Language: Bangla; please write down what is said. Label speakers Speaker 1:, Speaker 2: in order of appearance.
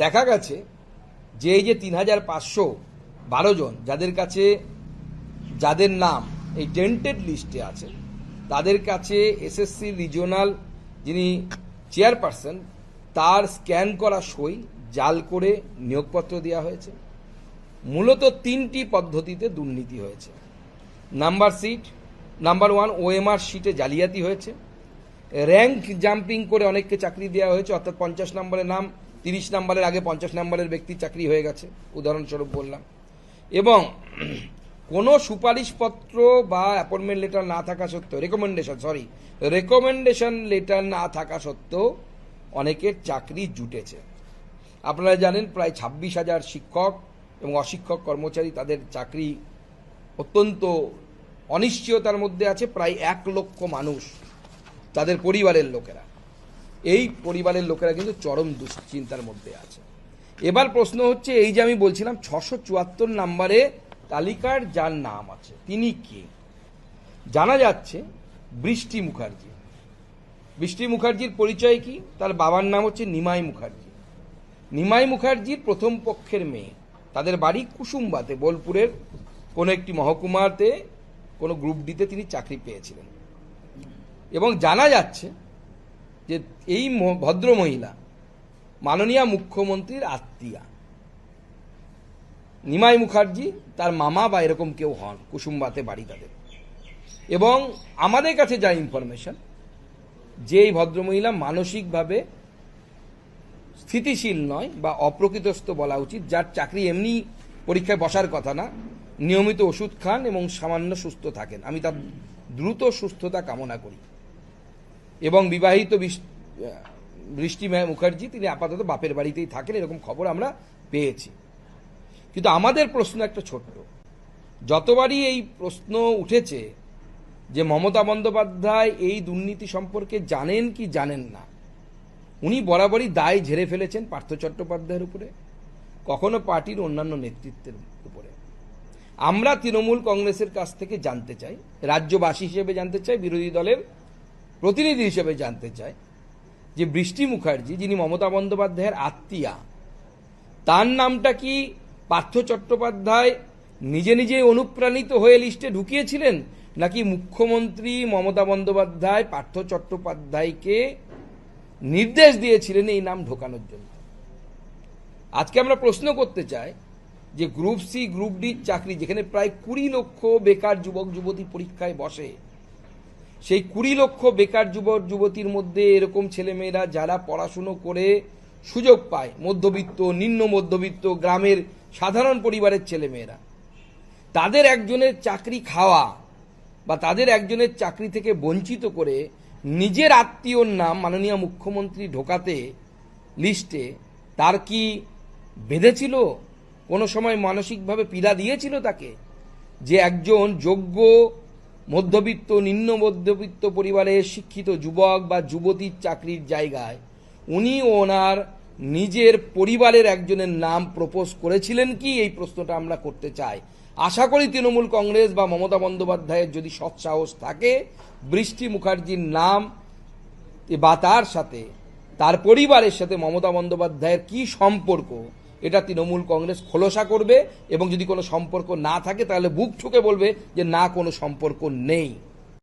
Speaker 1: দেখা গেছে যে এই যে তিন হাজার পাঁচশো বারো জন যাদের কাছে, যাদের নাম এই টেন্টেড লিস্টে আছে, তাদের কাছে এসএসসি রিজিওনাল যিনি চেয়ারপারসন তার স্ক্যান করা সই জাল করে নিয়োগপত্র দেওয়া হয়েছে। মূলত তিনটি পদ্ধতিতে দুর্নীতি হয়েছে। Number sheet number one OMR সিটে জালিয়াতি হয়েছে। র্যাঙ্ক জাম্পিং করে অনেককে চাকরি দেওয়া হয়েছে, অর্থাৎ পঞ্চাশ নম্বরের নাম তিরিশ নাম্বারের আগে পঞ্চাশ নাম্বারের ব্যক্তির চাকরি হয়ে গেছে, উদাহরণস্বরূপ বললাম। এবং কোনো সুপারিশপত্র বা অ্যাপয়েন্টমেন্ট লেটার না থাকা সত্ত্বেও রেকমেন্ডেশন সরি রেকমেন্ডেশন লেটার না থাকা সত্ত্বেও অনেকের চাকরি জুটেছে। আপনারা জানেন প্রায় ছাব্বিশ হাজার শিক্ষক এবং অশিক্ষক কর্মচারী তাদের চাকরি অত্যন্ত অনিশ্চয়তার মধ্যে আছে, প্রায় এক লক্ষ মানুষ তাদের পরিবারের লোকেরা। এই পরিবারের লোকেরা কিন্তু চরম দুশ্চিন্তার মধ্যে আছে। এবার প্রশ্ন হচ্ছে, এই যে আমি বলছিলাম ছশো চুয়াত্তর নাম্বারে তালিকার যার নাম আছে, তিনি কে? জানা যাচ্ছে বৃষ্টি মুখার্জি। বৃষ্টি মুখার্জির পরিচয় কি? তার বাবার নাম হচ্ছে নিমাই মুখার্জি। নিমাই মুখার্জির প্রথম পক্ষের মেয়ে। তাদের বাড়ি কুসুম্বাতে, বোলপুরের কোনো একটি মহকুমাতে, কোনো গ্রুপ ডিতে তিনি চাকরি পেয়েছিলেন। এবং জানা যাচ্ছে যে এই ভদ্র মহিলা মাননীয় মুখ্যমন্ত্রীর আত্মীয়া। নিমাই মুখার্জি তার মামা বা এরকম কেউ হন, কুসুম্বাতে বাড়ি তাদের। এবং আমাদের কাছে যা ইনফরমেশন যে এই ভদ্রমহিলা মানসিকভাবে স্থিতিশীল নয় বা অপ্রকৃতস্থ বলা উচিত, যার চাকরি এমনি পরীক্ষায় বসার কথা না, নিয়মিত ওষুধ খান এবং সামান্য সুস্থ থাকেন। আমি তার দ্রুত সুস্থতা কামনা করি। এবং বিবাহিত বৃষ্টি মুখার্জি, তিনি আপাতত বাপের বাড়িতেই থাকেন, এরকম খবর আমরা পেয়েছি। কিন্তু আমাদের প্রশ্ন একটা ছোট্ট। যতবারই এই প্রশ্ন উঠেছে যে মমতা বন্দ্যোপাধ্যায় এই দুর্নীতি সম্পর্কে জানেন কি জানেন না, উনি বরাবরই দায় ঝেড়ে ফেলেছেন পার্থ চট্টোপাধ্যায়ের উপরে, কখনো পার্টির অন্যান্য নেতৃত্বের উপরে। আমরা তৃণমূল কংগ্রেসের কাছ থেকে জানতে চাই, রাজ্যবাসী হিসেবে জানতে চাই, বিরোধী দলের প্রতিনিধি হিসেবে জানতে চাই যে বৃষ্টি মুখার্জি, যিনি মমতা বন্দ্যোপাধ্যায়ের আত্মীয়া, তার নামটা কি পার্থ চট্টোপাধ্যায় নিজে নিজে অনুপ্রাণিত হয়ে লিস্টে ঢুকিয়েছিলেন, নাকি মুখ্যমন্ত্রী মমতা বন্দ্যোপাধ্যায় পার্থ চট্টোপাধ্যায়কে নির্দেশ দিয়েছিলেন এই নাম ঢোকানোর জন্য? আজকে আমরা প্রশ্ন করতে চাই যে গ্রুপ সি, গ্রুপ ডি চাকরি যেখানে প্রায় কুড়ি লক্ষ বেকার যুবক, যুবতী পরীক্ষায় বসে সেই কুড়ি লক্ষ বেকার যুবক, যুবতীর মধ্যে এরকম ছেলেমেয়েরা যারা পড়াশুনো করে সুযোগ পায়, মধ্যবিত্ত, নিম্ন মধ্যবিত্ত গ্রামের সাধারণ পরিবারের ছেলেমেয়েরা, তাদের একজনের চাকরি খাওয়া বা তাদের একজনের চাকরি থেকে বঞ্চিত করে নিজের আত্মীয়র নাম মাননীয় মুখ্যমন্ত্রী ঢোকাতে লিস্টে তার কি বেঁধেছিল? কোনো সময় মানসিকভাবে পীড়া দিয়েছিল তাকে? যে একজন যোগ্য মধ্যবিত্ত, নিম্ন মধ্যবিত্ত পরিবারের শিক্ষিত যুবক বা যুবতীর চাকরির জায়গায় উনি ওনার নিজের পরিবারের একজনের নাম প্রপোজ করেছিলেন কি? এই প্রশ্নটা আমরা করতে চাই। আশা করি তৃণমূল কংগ্রেস বা মমতা বন্দ্যোপাধ্যায়ের যদি সৎসাহস থাকে, বৃষ্টি মুখার্জির নাম বা তার সাথে, তার পরিবারের সাথে মমতা বন্দ্যোপাধ্যায়ের কি সম্পর্ক? এটা তৃণমূল কংগ্রেস খোলসা করবে এবং যদি কোনো সম্পর্ক না থাকে, তাহলে বুক ঠুকে বলবে যে না, কোনো সম্পর্ক নেই।